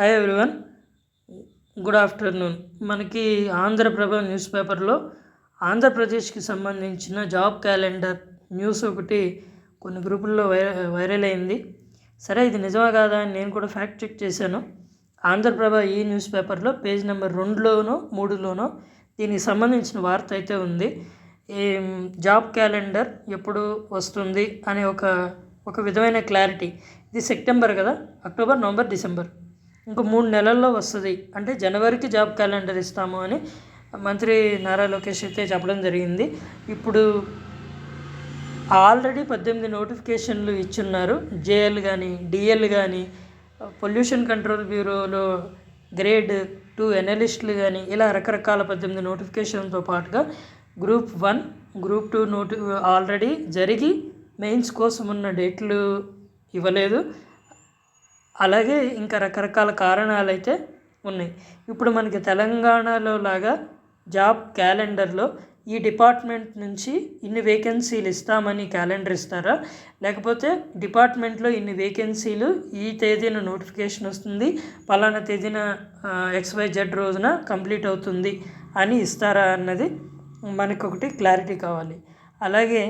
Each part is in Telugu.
హాయ్ ఎవ్రీవన్ గుడ్ ఆఫ్టర్నూన్ మనకి ఆంధ్రప్రభ న్యూస్ పేపర్లో ఆంధ్రప్రదేశ్కి సంబంధించిన జాబ్ క్యాలెండర్ న్యూస్ ఒకటి కొన్ని గ్రూపుల్లో వై వైరల్ అయింది. సరే ఇది నిజమా కాదా అని నేను కూడా ఫ్యాక్ట్ చెక్ చేశాను. ఆంధ్రప్రభ ఈ న్యూస్ పేపర్లో పేజ్ నెంబర్ రెండులోనో మూడులోనో దీనికి సంబంధించిన వార్త అయితే ఉంది. ఈ జాబ్ క్యాలెండర్ ఎప్పుడు వస్తుంది అనే ఒక ఒక విధమైన క్లారిటీ ఇది సెప్టెంబర్ కదా? October November December. ఇంకో మూడు నెలల్లో వస్తుంది. అంటే జనవరికి జాబ్ క్యాలెండర్ ఇస్తాము అని మంత్రి నారా లోకేష్ అయితే చెప్పడం జరిగింది. ఇప్పుడు ఆల్రెడీ పద్దెనిమిది నోటిఫికేషన్లు ఇచ్చున్నారు. జేఎల్ కానీ డిఎల్ కానీ పొల్యూషన్ కంట్రోల్ బ్యూరోలో గ్రేడ్ టూ ఎనలిస్టులు కానీ ఇలా రకరకాల పద్దెనిమిది నోటిఫికేషన్తో పాటుగా గ్రూప్ వన్ గ్రూప్ టూ నోటి ఆల్రెడీ జరిగి మెయిన్స్ కోసం ఉన్న డేట్లు ఇవ్వలేదు. అలాగే ఇంకా రకరకాల కారణాలు అయితే ఉన్నాయి. ఇప్పుడు మనకి తెలంగాణలో లాగా జాబ్ క్యాలెండర్లో ఈ డిపార్ట్మెంట్ నుంచి ఇన్ని వేకెన్సీలు ఇస్తామని క్యాలెండర్ ఇస్తారా? లేకపోతే డిపార్ట్మెంట్లో ఇన్ని వేకెన్సీలు ఈ తేదీన నోటిఫికేషన్ వస్తుంది పలానా తేదీన ఎక్స్వై జెడ్ రోజున కంప్లీట్ అవుతుంది అని ఇస్తారా అన్నది మనకు ఒకటి క్లారిటీ కావాలి. అలాగే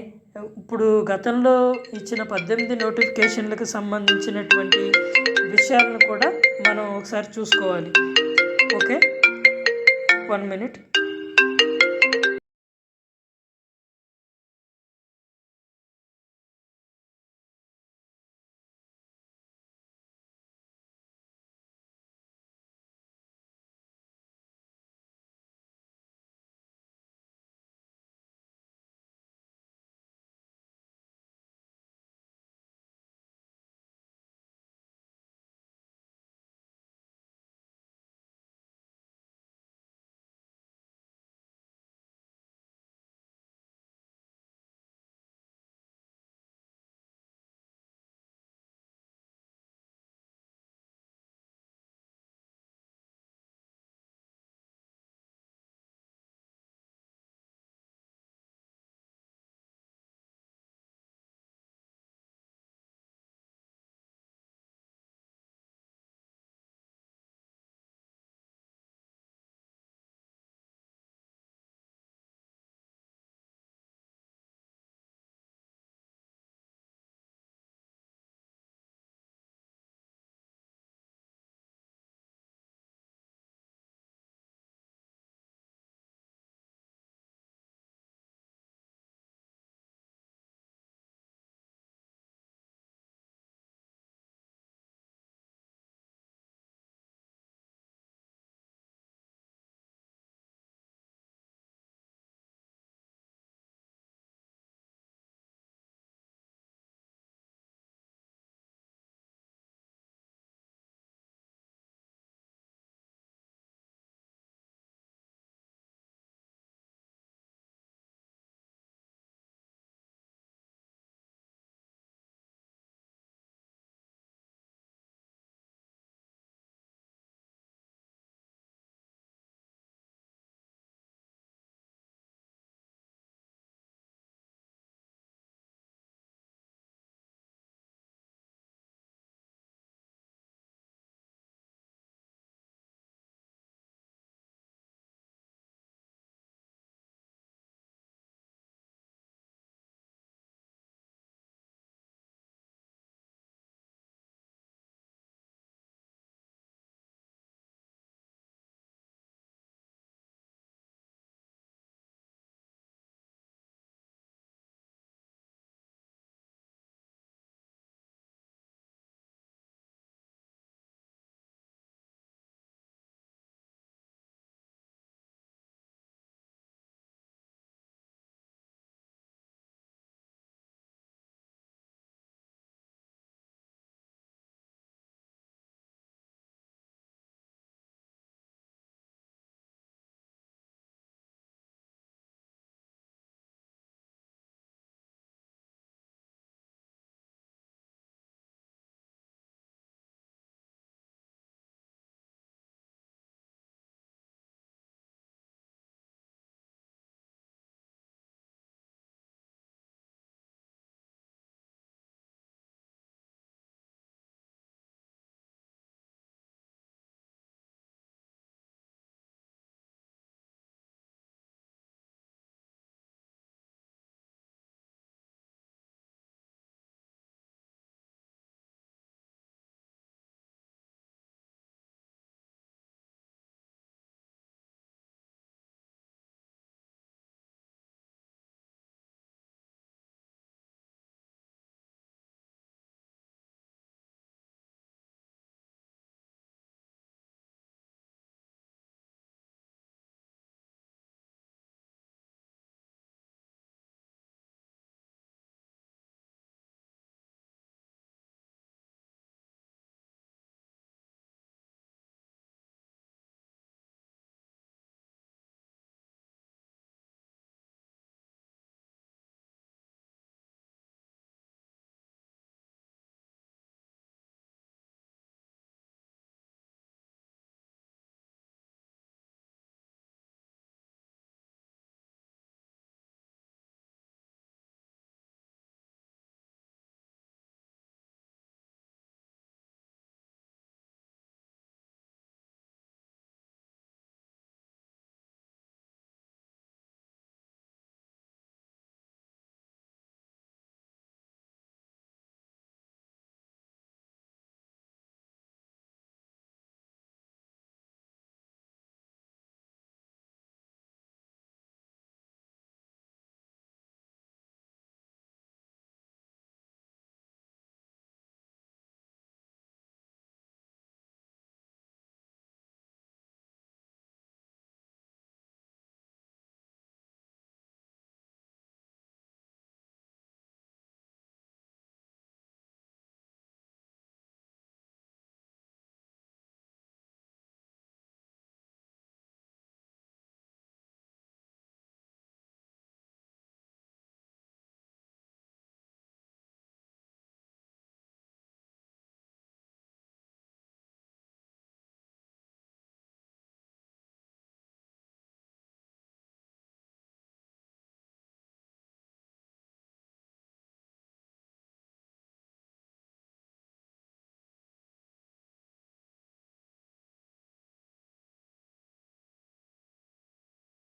ఇప్పుడు గతంలో ఇచ్చిన పద్దెనిమిది నోటిఫికేషన్లకు సంబంధించినటువంటి విషయాలను కూడా మనం ఒకసారి చూసుకోవాలి. ఓకే? One minute.